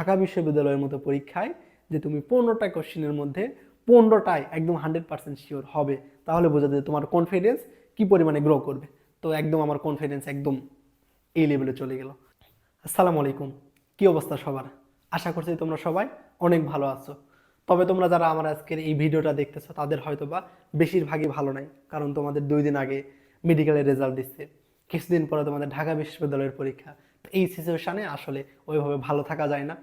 ঢাকা বিশ্ববিদ্যালয়ের মতো পরীক্ষায় যে তুমি পনেরোটা কোশ্চেনের মধ্যে পনেরোটায় একদম হান্ড্রেড পার্সেন্ট শিওর হবে, তাহলে বোঝা যায় তোমার কনফিডেন্স কি পরিমাণে গ্রো করবে। তো একদম আমার কনফিডেন্স একদম এই লেভেলে চলে গেল। আসসালামু আলাইকুম, কি অবস্থা সবার? আশা করছি তোমরা সবাই অনেক ভালো আছো। তবে তোমরা যারা আমার আজকের এই ভিডিওটা দেখতেছো, তাদের হয়তো বা বেশিরভাগই ভালো নাই, কারণ তোমাদের দুই দিন আগে মেডিকেলের রেজাল্ট দিচ্ছে। কিছুদিন পরে তোমাদের ঢাকা বিশ্ববিদ্যালয়ের পরীক্ষা। এই সিচুয়েশানে আসলে ওইভাবে ভালো থাকা যায় না।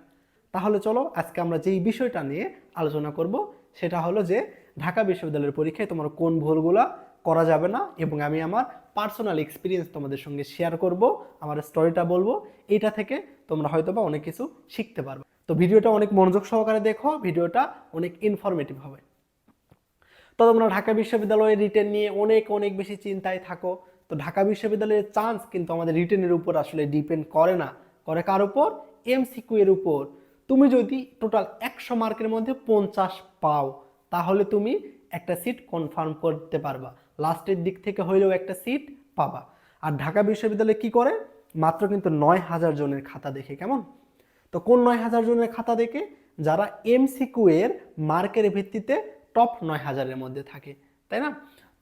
তাহলে চলো আজকে আমরা যেই বিষয়টা নিয়ে আলোচনা করব, সেটা হলো যে ঢাকা বিশ্ববিদ্যালয়ের পরীক্ষায় তোমার কোন ভুলগুলা করা যাবে না এবং আমি আমার পার্সোনাল এক্সপিরিয়েন্স তোমাদের সঙ্গে শেয়ার করব, আমার স্টোরিটা বলব এটা থেকে তোমরা হয়তো বা অনেক কিছু শিখতে পারবে। তো ভিডিওটা অনেক মনোযোগ সহকারে দেখো, ভিডিওটা অনেক ইনফরমেটিভ হবে। তো তোমরা ঢাকা বিশ্ববিদ্যালয়ের রিটেন নিয়ে অনেক অনেক বেশি চিন্তায় থাকো। তো ঢাকা বিশ্ববিদ্যালয়ের চান্স কিন্তু আমাদের রিটেনের উপর আসলে ডিপেন্ড করে না। করে কার উপর? এমসিকিউ এর উপর। তুমি যদি টোটাল একশো মার্কের মধ্যে পঞ্চাশ পাও, তাহলে তুমি একটা সিট কনফার্ম করতে পারবা। লাস্টের দিক থেকে হইলেও একটা সিট পাবা। আর ঢাকা বিশ্ববিদ্যালয় কি করে? মাত্র কিন্তু নয় হাজার জনের খাতা দেখে, কেমন? তো কোন নয় হাজার জনের খাতা দেখে? যারা এমসিকিউ এর মার্কের ভিত্তিতে টপ নয় হাজারের মধ্যে থাকে, তাই না?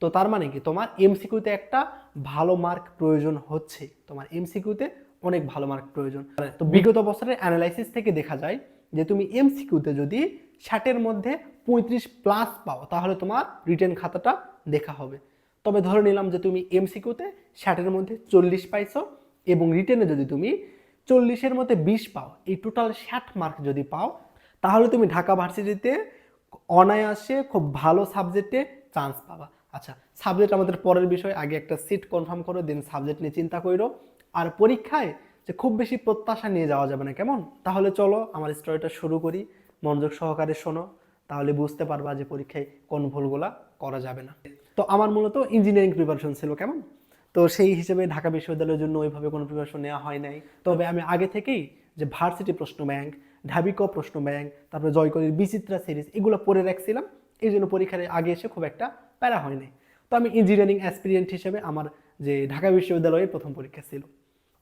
তো তার মানে কি? তোমার এমসিকিউতে একটা ভালো মার্ক প্রয়োজন হচ্ছে। তোমার এমসিকিউতে অনেক ভালো মার্ক প্রয়োজন। তো বিগত বছরের অ্যানালাইসিস থেকে দেখা যায় যে তুমি এমসিকিউতে যদি ষাটের মধ্যে পঁয়ত্রিশ প্লাস পাও, তাহলে তোমার রিটার্ন খাতাটা দেখা হবে। তবে ধরে নিলাম যে তুমি এমসিকিউতে ষাটের মধ্যে চল্লিশ পাইছো এবং রিটেনে যদি তুমি চল্লিশের মধ্যে বিশ পাও, এই টোটাল ষাট মার্ক যদি পাও, তাহলে তুমি ঢাকা ভার্সিটিতে অনায়াসে খুব ভালো সাবজেক্টে চান্স পাবা। আচ্ছা সাবজেক্ট আমাদের পরের বিষয়, আগে একটা সিট কনফার্ম করো দেন সাবজেক্ট নিয়ে চিন্তা করো আর পরীক্ষায় যে খুব বেশি প্রত্যাশা নিয়ে যাওয়া যাবে না, কেমন? তাহলে চলো আমার স্টোরিটা শুরু করি। মনোযোগ সহকারে শোনো, তাহলে বুঝতে পারবা যে পরীক্ষায় কোন ভুলগুলা করা যাবে না। তো আমার মূলত ইঞ্জিনিয়ারিং প্রিপারেশন ছিল, কেমন? তো সেই হিসেবে ঢাকা বিশ্ববিদ্যালয়ের জন্য ওইভাবে কোনো প্রিপারেশন নেওয়া হয় নাই। তবে আমি আগে থেকেই যে ভার্সিটি প্রশ্ন ব্যাংক, ঢাবিক প্রশ্ন ব্যাংক, তারপরে জয়কলির বিচিত্রা সিরিজ এগুলো পড়ে রাখছিলাম। এই জন্য পরীক্ষার আগে এসে খুব একটা প্যারা হয়নি। তো আমি ইঞ্জিনিয়ারিং অ্যাসপিরিয়েন্ট হিসেবে আমার যে ঢাকা বিশ্ববিদ্যালয়ের প্রথম পরীক্ষা ছিল।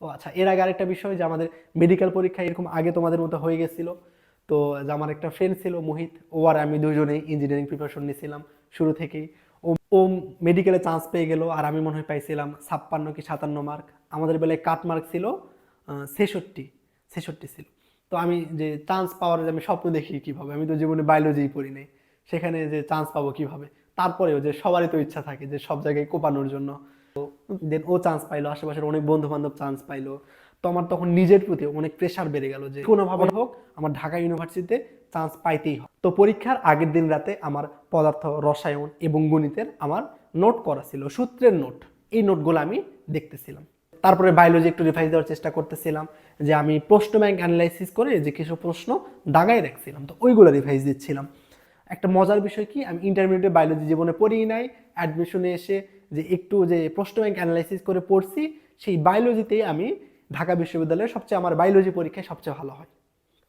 ও আচ্ছা এর আগে আরেকটা বিষয় যে আমাদের মেডিকেল পরীক্ষা এরকম আগে তোমাদের মতো হয়ে গেছিল। তো যে আমার একটা ফ্রেন্ড ছিল মোহিত, ও আর আমি দুজনেই ইঞ্জিনিয়ারিং প্রিপারেশন নিয়েছিলাম শুরু থেকেই। ও ও মেডিকেলে চান্স পেয়ে গেল আর আমি মনে হয় পাইছিলাম ছাপ্পান্ন কি সাতান্ন মার্ক আমাদের বেলায় কাট মার্ক ছিল ছেষট্টি ছেষট্টি ছিল। তো আমি যে চান্স পাওয়ার আমি স্বপ্ন দেখি কীভাবে, আমি তো জীবনে বায়োলজিই পড়ি নাই। সেখানে যে চান্স পাবো কীভাবে? তারপরেও যে সবারই তো ইচ্ছা থাকে যে সব জায়গায় কোপানোর জন্য। দেন ও চান্স পাইলো, আশেপাশের অনেক বন্ধু বান্ধব চান্স পাইলো। তো আমার তখন নিজের প্রতি অনেক প্রেশার বেড়ে গেল যে কোনোভাবে হোক, আমার ঢাকা ইউনিভার্সিটিতে চান্স পাইতেই হয় তো পরীক্ষার আগের দিন রাতে আমার পদার্থ রসায়ন এবং গণিতের আমার নোট করা ছিল, সূত্রের নোট এই নোটগুলো আমি দেখতেছিলাম। তারপরে বায়োলজি একটু রিভাইজ দেওয়ার চেষ্টা করতেছিলাম যে আমি প্রশ্ন ব্যাংক অ্যানালাইসিস করে যে কিছু প্রশ্ন দাগাই রাখছিলাম। তো ওইগুলো রিভাইজ দিচ্ছিলাম। একটা মজার বিষয় কি, আমি ইন্টারমিডিয়েট বায়োলজি জীবনে পড়িই নাই অ্যাডমিশনে এসে যে একটু যে প্রশ্ন ব্যাংক অ্যানালাইসিস করে পড়ছি, সেই বায়োলজিতেই আমি ঢাকা বিশ্ববিদ্যালয়ে সবচেয়ে আমার বায়োলজি পরীক্ষায় সবচেয়ে ভালো হয়।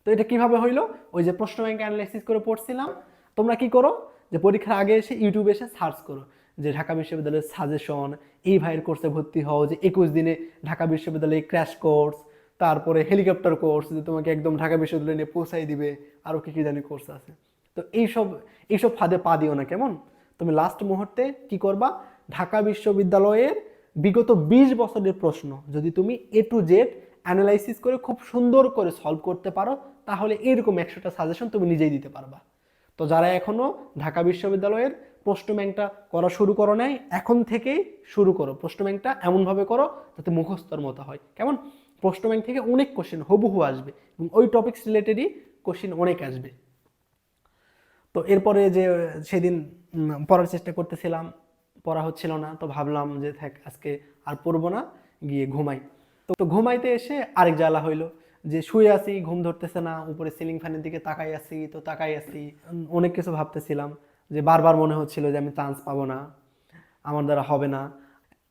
তো এটা কীভাবে হইল? ওই যে প্রশ্ন ব্যাংক অ্যানালাইসিস করে পড়ছিলাম। তোমরা কি করো? যে পরীক্ষার আগে এসে ইউটিউবে এসে সার্চ করো। যে ঢাকা বিশ্ববিদ্যালয়ের সাজেশন এই ভাইয়ের কোর্সে ভর্তি হও। যে একুশ দিনে ঢাকা বিশ্ববিদ্যালয়ে ক্র্যাশ কোর্স তারপরে হেলিকপ্টার কোর্স যে তোমাকে একদম ঢাকা বিশ্ববিদ্যালয়ে নিয়ে পৌঁছাই দিবে। আরও কী কী জানি কোর্স আছে। তো এইসব এইসব ফাঁদে পা দিও না কেমন? তুমি লাস্ট মুহূর্তে কি করবা? ঢাকা বিশ্ববিদ্যালয়ের বিগত বিশ বছরের প্রশ্ন। যদি তুমি এ টু জেড অ্যানালাইসিস করে খুব সুন্দর করে সলভ করতে পারো, তাহলে এরকম একশোটা সাজেশন তুমি নিজেই দিতে পারবা। তো যারা এখনও ঢাকা বিশ্ববিদ্যালয়ের প্রশ্ন ব্যাংকটা করা শুরু করো নাই, এখন থেকেই শুরু করো। প্রশ্ন ব্যাংকটা এমনভাবে করো যাতে মুখস্থর মতো হয়। কেমন? প্রশ্ন ব্যাংক থেকে অনেক কোশ্চেন হুবহু আসবে এবং ওই টপিক্স রিলেটেডই কোশ্চেন অনেক আসবে। তো এরপরে যে সেদিন পড়ার চেষ্টা করতেছিলাম পড়া হচ্ছিল না, তো ভাবলাম যে থাক, আজকে আর পড়ব না, গিয়ে ঘুমাই। তো ঘুমাইতে এসে আরেক জ্বালা হইল, যে শুয়ে আছি, ঘুম ধরতেছে না, উপরে সিলিং ফ্যানের দিকে তাকাই আছি, তো তাকাই আছি। অনেক কিছু ভাবতেছিলাম, যে বারবার মনে হচ্ছিল যে আমি চান্স পাবো না, আমার দ্বারা হবে না।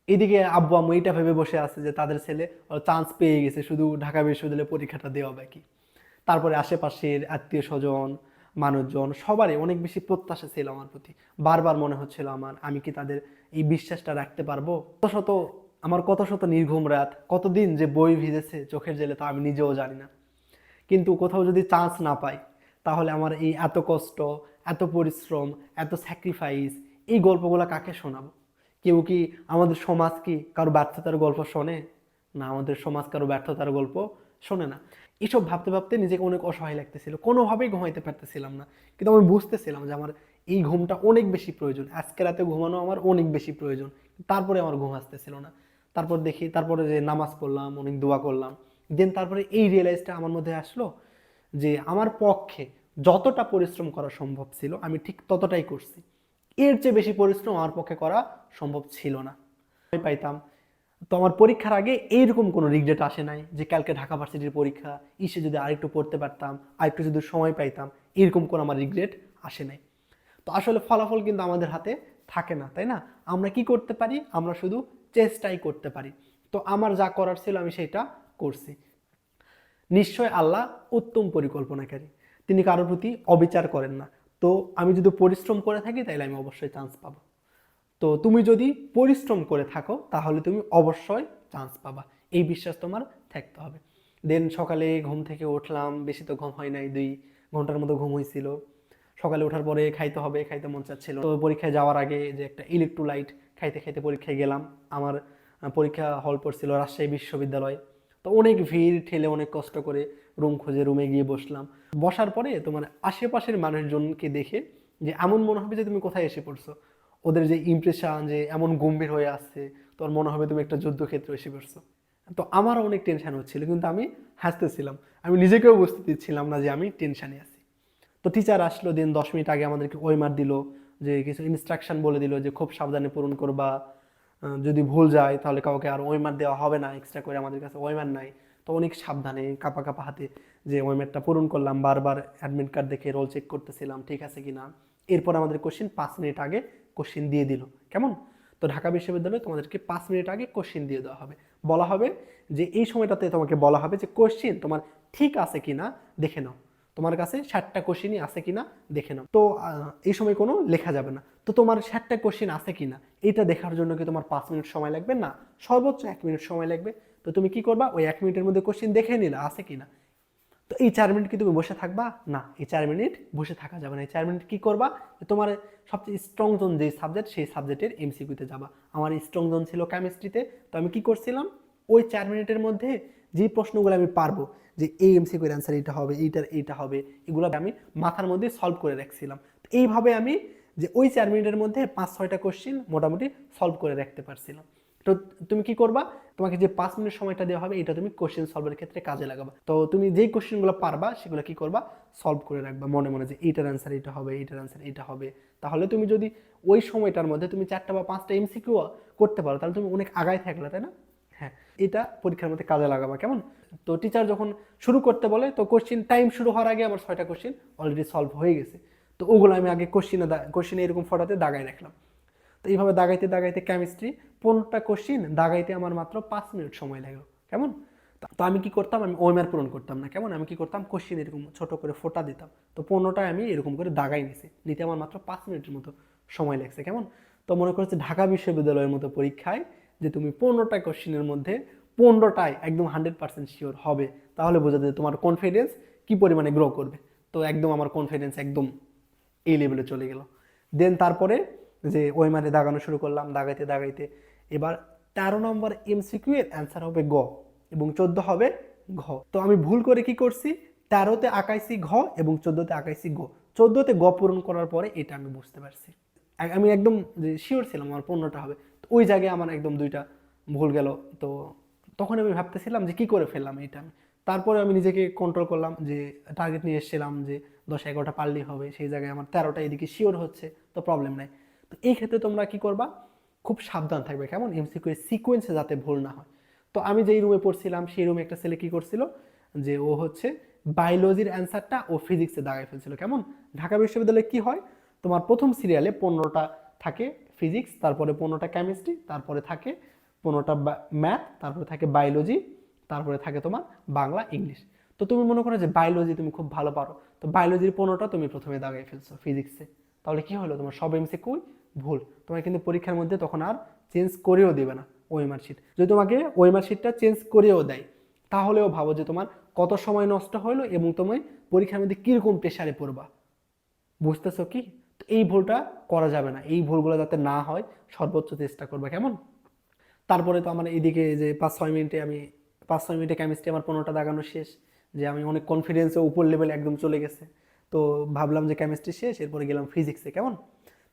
এদিকে আব্বু আম্মু এইটা ভেবে বসে আছে যে তাদের ছেলে চান্স পেয়ে গেছে, শুধু ঢাকা বিশ্ববিদ্যালয়ে পরীক্ষাটা দেওয়া বাকি। তারপরে আশেপাশের আত্মীয় স্বজন মানুষজন, সবারই অনেক বেশি প্রত্যাশা ছিল আমার প্রতি। বারবার মনে হচ্ছিল আমার, আমি কি তাদের এই বিশ্বাসটা রাখতে পারব? কত শত, আমার কত শত নির্ঘুম রাত কতদিন যে বই ভিজেছে চোখের জেলে তা আমি নিজেও জানি না। কিন্তু কোথাও যদি চান্স না পাই, তাহলে আমার এই এত কষ্ট, এত পরিশ্রম, এত স্যাক্রিফাইস এই গল্পগুলো কাকে শোনাবো? কেউ কি আমাদের সমাজ কি কারও ব্যর্থতার গল্প শোনে? না, আমাদের সমাজ কারও ব্যর্থতার গল্প শোনে না। এসব ভাবতে ভাবতে নিজেকে অনেক অসহায় লাগতেছিল। কোনোভাবেই ঘুমাইতে পারতেছিলাম না। কিন্তু আমি বুঝতেছিলাম যে আমার এই ঘুমটা অনেক বেশি প্রয়োজন। আজকে রাতে ঘুমানো আমার অনেক বেশি প্রয়োজন। তারপরে আমার ঘুম আসতেছিল না। তারপর দেখি, তারপরে যে নামাজ পড়লাম, অনেক দোয়া করলাম। দেন তারপরে এই রিয়েলাইজটা আমার মধ্যে আসলো যে আমার পক্ষে যতটা পরিশ্রম করা সম্ভব ছিল, আমি ঠিক ততটাই করছি। এর চেয়ে বেশি পরিশ্রম আমার পক্ষে করা সম্ভব ছিল না। পাইতাম তো আমার পরীক্ষার আগে এইরকম কোনো রিগ্রেট আসে নাই যে কালকে ঢাকা ভার্সিটির পরীক্ষা, ইসে যদি আরেকটু পড়তে পারতাম, আরেকটু যদি সময় পাইতাম এরকম কোনো আমার রিগ্রেট আসে নাই। তো আসলে ফলাফল কিন্তু আমাদের হাতে থাকে না, তাই না? আমরা কি করতে পারি? আমরা শুধু চেষ্টাই করতে পারি। তো আমার যা করার ছিল আমি সেটা করছি। নিশ্চয় আল্লাহ উত্তম পরিকল্পনাকারী। তিনি কারোর প্রতি অবিচার করেন না। তো আমি যদি পরিশ্রম করে থাকি তাহলে আমি অবশ্যই চান্স পাবো। তো তুমি যদি পরিশ্রম করে থাকো, তাহলে তুমি অবশ্যই চান্স পাবা। এই বিশ্বাস তোমার থাকতে হবে। দেন সকালে ঘুম থেকে উঠলাম, বেশি তো ঘুম হয় নাই, দুই ঘণ্টার মতো ঘুম হয়েছিল সকালে ওঠার পরে খাইতে হবে, খাইতে মন চাচ্ছিল। তো পরীক্ষায় যাওয়ার আগে যে একটা ইলেকট্রোলাইট খাইতে খাইতে পরীক্ষায় গেলাম। আমার পরীক্ষা হল পড়ছিল রাজশাহী বিশ্ববিদ্যালয়। তো অনেক ভিড়, ঠেলে অনেক কষ্ট করে রুম খুঁজে রুমে গিয়ে বসলাম। বসার পরে তোমার আশেপাশের মানুষজনকে দেখে যে এমন মনে হবে যে তুমি কোথায় এসে পড়ছো। ওদের যে ইমপ্রেশন যে এমন গম্ভীর হয়ে আসছে, তোর মনে হবে তুমি একটা যুদ্ধক্ষেত্রে এসে পড়ছো। তো আমারও অনেক টেনশান হচ্ছিল, কিন্তু আমি হাসতেছিলাম। আমি নিজেকেও বুঝতে দিচ্ছিলাম না যে আমি টেনশানে আছি। তো টিচার আসলো, দিন দশ মিনিট আগে আমাদেরকে ওয়েমার দিল, যে কিছু ইনস্ট্রাকশন বলে দিল যে খুব সাবধানে পূরণ করবা। যদি ভুল যায় তাহলে কাউকে আর ওয়েমার দেওয়া হবে না এক্সট্রা করে আমাদের কাছে ওয়েমার নাই। তো অনেক সাবধানে, কাপা কাপা হাতে যে ওয়েমারটা পূরণ করলাম, বারবার অ্যাডমিট কার্ড দেখে রোল চেক করতেছিলাম, ঠিক আছে কি না এরপর আমাদের কোশ্চিন পাঁচ মিনিট আগে কোশ্চিন দিয়ে দিল। কেমন? তো ঢাকা বিশ্ববিদ্যালয়ে তোমাদেরকে পাঁচ মিনিট আগে কোশ্চিন দিয়ে দেওয়া হবে। বলা হবে যে এই সময়টাতে তোমাকে বলা হবে যে কোশ্চিন তোমার ঠিক আছে কি না দেখে নাও। তোমার কাছে ষাটটা কোশ্চিনই আছে কিনা দেখে নাও। তো এই সময় কোনো লেখা যাবে না। তো তোমার ষাটটা কোশ্চিন আছে কিনা এটা দেখার জন্য কি তোমার পাঁচ মিনিট সময় লাগবে? না, সর্বোচ্চ এক মিনিট সময় লাগবে। তো তুমি কি করবা? ওই এক মিনিটের মধ্যে কোশ্চিন দেখে নিলা, আছে কিনা? তো এই চার মিনিট কি তুমি বসে থাকবা? না, এই চার মিনিট বসে থাকা যাবে না। এই চার মিনিট কি করবা? তোমার সবচেয়ে স্ট্রং জোন যে সাবজেক্ট সেই সাবজেক্টের এমসিকিউতে যাবা। আমার স্ট্রং জোন ছিল কেমিস্ট্রিতে তো আমি কি করছিলাম? ওই চার মিনিটের মধ্যে যে প্রশ্নগুলো আমি পারব, যে এই এমসিকিউর অ্যান্সার এইটা হবে, এইটার এইটা হবে, এগুলো আমি মাথার মধ্যে সলভ করে রাখছিলাম। তো এইভাবে আমি যে ওই চার মিনিটের মধ্যে পাঁচ, ছয়টা কোশ্চিন মোটামুটি সলভ করে রাখতে পারছিলাম। তো তুমি কি করবা? তোমাকে যে পাঁচ মিনিট সময়টা দেওয়া হবে, এটা তুমি কোশ্চেন সলভের ক্ষেত্রে কাজে লাগাবা। তো তুমি যেই কোশ্চেনগুলো পারবা, সেগুলো কি করবা? সলভ করে রাখবা মনে মনে যে এইটার অ্যান্সার এটা হবে, এইটার অ্যান্সার এটা হবে। তাহলে তুমি যদি ওই সময়টার মধ্যে তুমি চারটা বা পাঁচটা এমসিকিউ করতে পারো, তাহলে তুমি অনেক আগায় থাকলে, তাই না? হ্যাঁ এটা পরীক্ষার মধ্যে কাজে লাগাবা, কেমন? তো টিচার যখন শুরু করতে বলে, তো কোশ্চিন টাইম শুরু হওয়ার আগে আমার ছয়টা কোশ্চিন অলরেডি সলভ হয়ে গেছে। তো ওগুলো আমি আগে কোশ্চিনে কোশ্চিনে এরকম ফটোতে দাগায় রাখলাম। তো এইভাবে দাগাইতে দাগাইতে কেমিস্ট্রি পনেরোটা কোশ্চিন দাগাইতে আমার মাত্র পাঁচ মিনিট সময় লাগল। কেমন? তা- আমি কি করতাম? আমি ওয়েমার পূরণ করতাম না। কেমন? আমি কি করতাম? কোশ্চিন এরকম ছোট করে ফোটা দিতাম। তো পনেরোটায় আমি এরকম করে দাগাই নিছি। নিতে আমার মাত্র পাঁচ মিনিটের মতো সময় লাগছে। কেমন? তো মনে করছে ঢাকা বিশ্ববিদ্যালয়ের মতো পরীক্ষায় যে তুমি পনেরোটা কোশ্চিনের মধ্যে পনেরোটায় একদম হান্ড্রেড পার্সেন্ট শিওর হবে, তাহলে বোঝা যায় তোমার কনফিডেন্স কি পরিমাণে গ্রো করবে। তো একদম আমার কনফিডেন্স একদম এই লেভেলে চলে গেল। দেন তারপরে যে ওই মানে দাগানো শুরু করলাম, দাগাইতে দাগাইতে। এবার তেরো নম্বর এমসিকিউ এর অ্যান্সার হবে গ এবং চোদ্দ হবে ঘ। তো আমি ভুল করে কি করছি? তেরোতে আঁকাইছি ঘ এবং চোদ্দোতে আঁকাইছি গ। চোদ্দোতে গ পূরণ করার পরে এটা আমি বুঝতে পারছি। আমি একদম যে শিওর ছিলাম আমার পণ্যটা হবে। তো ওই জায়গায় আমার একদম দুইটা ভুল গেল। তো তখন আমি ভাবতেছিলাম যে কি করে ফেললাম এটা আমি। তারপরে আমি নিজেকে কন্ট্রোল করলাম যে টার্গেট নিয়ে এসেছিলাম যে দশ এগারোটা পারলেই হবে। সেই জায়গায় আমার তেরোটা এদিকে শিওর হচ্ছে, তো প্রবলেম নাই। তো এই ক্ষেত্রে তোমরা কি করবা? খুব সাবধান থাকবে। কেমন? এমসিকিউ এর সিকোয়েন্সে যাতে ভুল না হয়। তো আমি যেই রুমে পড়ছিলাম, সেই রুমে একটা ছেলে কি করছিল? যে ও হচ্ছে বায়োলজির অ্যান্সারটা ও ফিজিক্সে দাগায় ফেলছিল। কেমন? ঢাকা বিশ্ববিদ্যালয়ে কি হয়? তোমার প্রথম সিরিয়ালে পনেরোটা থাকে ফিজিক্স তারপরে পনেরোটা কেমিস্ট্রি তারপরে থাকে পনেরোটা ম্যাথ তারপরে থাকে বায়োলজি তারপরে থাকে তোমার বাংলা ইংলিশ তো তুমি মনে করো যে বায়োলজি তুমি খুব ভালো পারো। তো বায়োলজির পনেরোটা তুমি প্রথমে দাগাই ফেলছো ফিজিক্সে তাহলে কি হলো? তোমার সব এমসি কুই ভুল। তোমার কিন্তু পরীক্ষার মধ্যে তখন আর চেঞ্জ করেও দেবে না ওয়েমার শিট যদি তোমাকে ওয়েমার শিটটা চেঞ্জ করেও দেয়, তাহলেও ভাবো যে তোমার কত সময় নষ্ট হলো এবং তুমি পরীক্ষার মধ্যে কীরকম প্রেশারে পড়বা। বুঝতেছো কি? তো এই ভুলটা করা যাবে না। এই ভুলগুলো যাতে না হয়, সর্বোচ্চ চেষ্টা করবে, কেমন? তারপরে তো আমার এদিকে যে পাঁচ ছয় মিনিটে আমি, পাঁচ ছয় মিনিটে কেমিস্ট্রি আমার পনেরোটা দাগানো শেষ, যে আমি অনেক কনফিডেন্সে উপর লেভেলে একদম চলে গেছে। তো ভাবলাম যে কেমিস্ট্রি শেষ, এরপরে গেলাম ফিজিক্সে কেমন?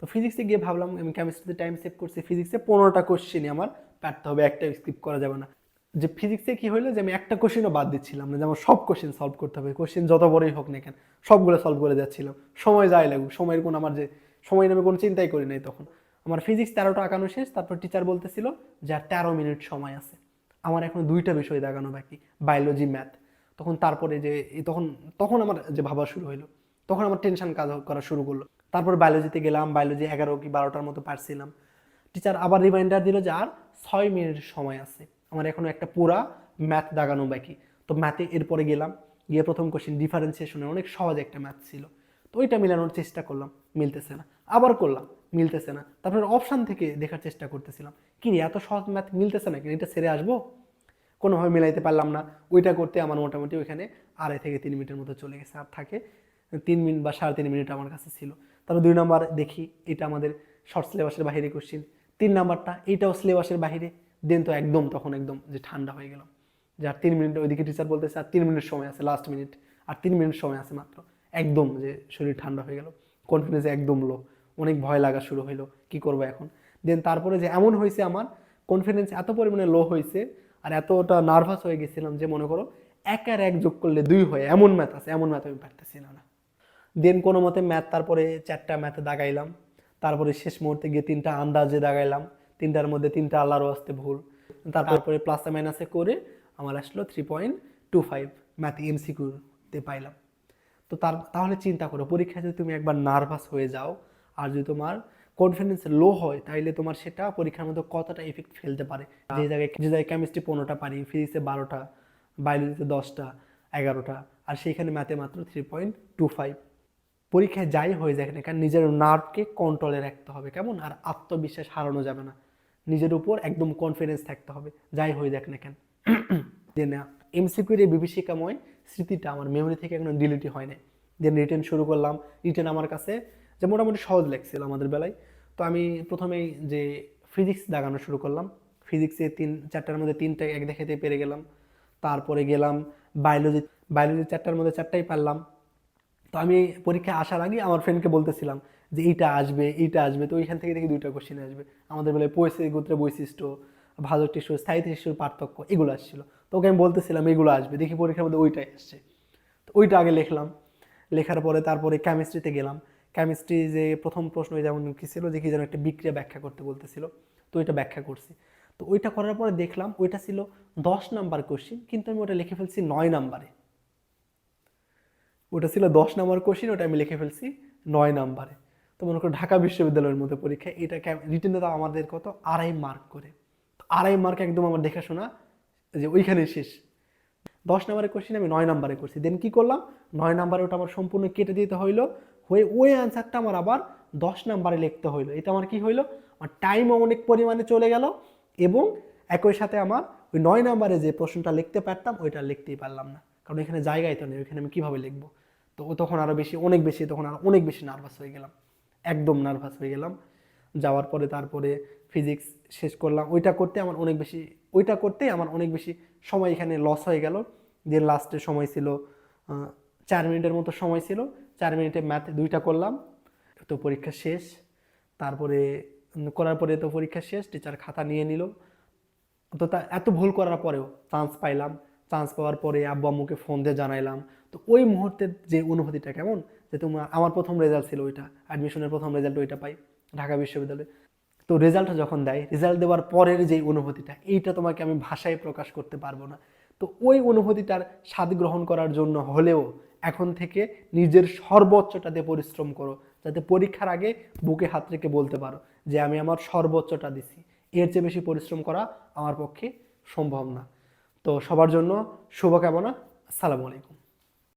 তো ফিজিক্সে গিয়ে ভাবলাম, আমি কেমিস্ট্রিতে টাইম সেভ করছি ফিজিক্সে পনেরোটা কোশ্চেনই আমার পারতে হবে, একটা স্কিপ করা যাবে না। যে ফিজিক্সে কি হলো যে আমি একটা কোশ্চেনও বাদ দিচ্ছিলাম না, যে আমার সব কোশ্চেন সলভ করতে হবে কোশ্চেন যত বড়ই হোক না কেন, সবগুলো সলভ করে যাচ্ছিলাম। সময় যাই লাগুক, সময়ের কোনো আমার যে, সময় নামে কোনো চিন্তাই করি নাই তখন। আমার ফিজিক্স তেরোটা আঁকানো শেষ, তারপর টিচার বলতেছিল যে আর তেরো মিনিট সময় আছে। আমার এখন দুইটা বিষয় দেখানো বাকি বায়োলজি ম্যাথ তখন তারপরে যে, তখন তখন আমার যে ভাবা শুরু হলো তখন আমার টেনশন কাজ করা শুরু করল। তারপর বায়োলজিতে গেলাম বায়োলজি এগারো কি বারোটার মতো পারছিলাম। টিচার আবার রিমাইন্ডার দিল যে আর ছয় মিনিট সময় আছে। আমার এখনও একটা পুরা ম্যাথ দাগানো বাকি। তো ম্যাথে এরপরে গেলাম, গিয়ে প্রথম কোশ্চেন ডিফারেন্সিয়েশনের অনেক সহজ একটা ম্যাথ ছিল। তো ওইটা মিলানোর চেষ্টা করলাম, মিলতেছে না। আবার করলাম, মিলতেছে না। তারপরে অপশান থেকে দেখার চেষ্টা করতেছিলাম। কি এত সহজ ম্যাথ মিলতেছে না কি এটা সেরে আসব? কোনোভাবে মিলাইতে পারলাম না। ওইটা করতে আমার মোটামুটি ওইখানে আড়াই থেকে তিন মিনিটের মতো চলে গেছে। আর থাকে তিন মিনিট বা সাড়ে তিন মিনিট আমার কাছে ছিল। তারপর দুই নাম্বার দেখি, এটা আমাদের শর্ট সিলেবাসের বাইরে কোশ্চিন তিন নাম্বারটা এইটাও সিলেবাসের বাইরে দেন তো একদম, তখন একদম যে ঠান্ডা হয়ে গেল। যে আর তিন মিনিট ওইদিকে টিচার বলতেছে, আর তিন মিনিট সময় আছে লাস্ট মিনিট আর তিন মিনিট সময় আছে মাত্র। একদম যে শরীর ঠান্ডা হয়ে গেল। কনফিডেন্স একদম লো অনেক ভয় লাগা শুরু হইল, কি করব এখন? দেন তারপরে যে এমন হয়েছে আমার কনফিডেন্স এত পরিমাণে লো হয়েছে আর এতটা নার্ভাস হয়ে গেছিলাম যে মনে করো এক আর এক যোগ করলে দুই হয়, এমন ম্যাথ আছে, এমন ম্যাথ আমি পারতেছি না না। দেন কোনো মতে ম্যাথ তারপরে চারটা ম্যাথে দাগাইলাম। তারপরে শেষ মুহূর্তে গিয়ে তিনটা আন্দাজে দাগাইলাম। তিনটার মধ্যে তিনটা আল্লাহরও আসতে ভুল। তারপরে প্লাসে মাইনাসে করে আমার আসলো three point two five math এমসিকিউতে পাইলাম। তো তার, তাহলে চিন্তা করো, পরীক্ষায় যদি তুমি একবার নার্ভাস হয়ে যাও আর যদি তোমার কনফিডেন্স লো হয়, তাইলে তোমার সেটা পরীক্ষার মধ্যে কতটা এফেক্ট ফেলতে পারে? যে জায়গায় যে জায়গায় কেমিস্ট্রি পনেরোটা পারি ফিজিক্সে বারোটা বায়োলজিতে দশটা, এগারোটা, আর সেইখানে ম্যাথে মাত্র থ্রি পয়েন্ট টু ফাইভ পরীক্ষায় যাই হয়ে যায় না কারণ নিজের নার্ভকে কন্ট্রোলে রাখতে হবে, কেমন? আর আত্মবিশ্বাস হারানো যাবে না। নিজের উপর একদম কনফিডেন্স থাকতে হবে, যাই হয়ে যাক না কেন। যে না এমসিকিউর এই বিভীষিকাময় স্মৃতিটা আমার মেমরি থেকে এখনও ডিলিটই হয় না দেন রিটেন শুরু করলাম। রিটেন আমার কাছে যে মোটামুটি সহজ লাগছিল আমাদের বেলায়। তো আমি প্রথমেই যে ফিজিক্স দাগানো শুরু করলাম। ফিজিক্সে তিন, চারটার মধ্যে তিনটা এক দেখাতে পেরে গেলাম। তারপরে গেলাম বায়োলজি বায়োলজি চারটার মধ্যে চারটাই পারলাম। তো আমি পরীক্ষায় আসার আগে আমার ফ্রেন্ডকে বলতেছিলাম যে, এইটা আসবে এইটা আসবে। তো ওইখান থেকে দেখি দুইটা কোশ্চেন আসবে। আমাদের বেলায় পরিস্থিতি গোত্রের বৈশিষ্ট্য ভাজক টিস্যু স্থায়ী টিস্যুর পার্থক্য, এগুলো আসছিল। তো ওকে আমি বলতেছিলাম, এগুলো আসবে। দেখি পরীক্ষার মধ্যে ওইটাই আসছে। তো ওইটা আগে লিখলাম। লেখার পরে তারপরে কেমিস্ট্রিতে গেলাম। কেমিস্ট্রি যে প্রথম প্রশ্ন যেমন কি ছিল, যে কি যেন একটা বিক্রিয়া ব্যাখ্যা করতে বলতেছিল, তো ওইটা ব্যাখ্যা করছি। তো ওইটা করার পরে দেখলাম, ওইটা ছিল দশ নাম্বার কোশ্চিন কিন্তু আমি ওটা লিখে ফেলছি নয় নাম্বারে ওটা ছিল দশ নাম্বার কোশ্চিন, ওটা আমি লিখে ফেলছি নয় নাম্বারে। তো মনে করো ঢাকা বিশ্ববিদ্যালয়ের মধ্যে পরীক্ষা, এটা রিটেনে দাও আমাদের কত? আড়াই মার্ক করে। আড়াই মার্ক একদম আমার দেখাশোনা, যে ওইখানে শেষ। দশ নাম্বারের কোশ্চিন আমি নয় নাম্বারে করছি। দেন কি করলাম? নয় নাম্বারে ওটা আমার সম্পূর্ণ কেটে দিতে হইল। হয়ে ওই অ্যান্সারটা আমার আবার দশ নাম্বারে লিখতে হইল। এটা আমার কি হইল? আমার টাইমও অনেক পরিমাণে চলে গেল এবং একই সাথে আমার ওই নয় নাম্বারে যে প্রশ্নটা লিখতে পারতাম, ওইটা লিখতেই পারলাম না। কারণ এখানে জায়গায় তো নেই, ওইখানে আমি কীভাবে লিখব? তো তখন আরও বেশি, অনেক বেশি, তখন আরও অনেক বেশি নার্ভাস হয়ে গেলাম। একদম নার্ভাস হয়ে গেলাম। যাওয়ার পরে, তারপরে ফিজিক্স শেষ করলাম। ওইটা করতে আমার অনেক বেশি, ওইটা করতেই আমার অনেক বেশি সময় এখানে লস হয়ে গেল। যে লাস্টে সময় ছিল চার মিনিটের মতো সময় ছিল। চার মিনিটে ম্যাথ দুইটা করলাম। তো পরীক্ষা শেষ। তারপরে করার পরে তো পরীক্ষা শেষ। টিচার খাতা নিয়ে নিল। তো তা, এত ভুল করার পরেও চান্স পাইলাম। চান্স পাওয়ার পরে আব্বু আম্মুকে ফোন দিয়ে জানাইলাম। তো ওই মুহূর্তের যে অনুভূতিটা কেমন? যে তোমার, আমার প্রথম রেজাল্ট ছিল ওইটা অ্যাডমিশনের প্রথম রেজাল্ট ওইটা পাই ঢাকা বিশ্ববিদ্যালয়ে। তো রেজাল্টটা যখন দেয় রেজাল্ট দেওয়ার পরের যে অনুভূতিটা, এইটা তোমাকে আমি ভাষায় প্রকাশ করতে পারব না। তো ওই অনুভূতিটার স্বাদ গ্রহণ করার জন্য হলেও এখন থেকে নিজের সর্বোচ্চটা দিয়ে পরিশ্রম করো, যাতে পরীক্ষার আগে বুকে হাত রেখে বলতে পারো যে আমি আমার সর্বোচ্চটা দিছি। এর চেয়ে বেশি পরিশ্রম করা আমার পক্ষে সম্ভব না। তো সবার জন্য শুভকামনা। আসসালামু আলাইকুম।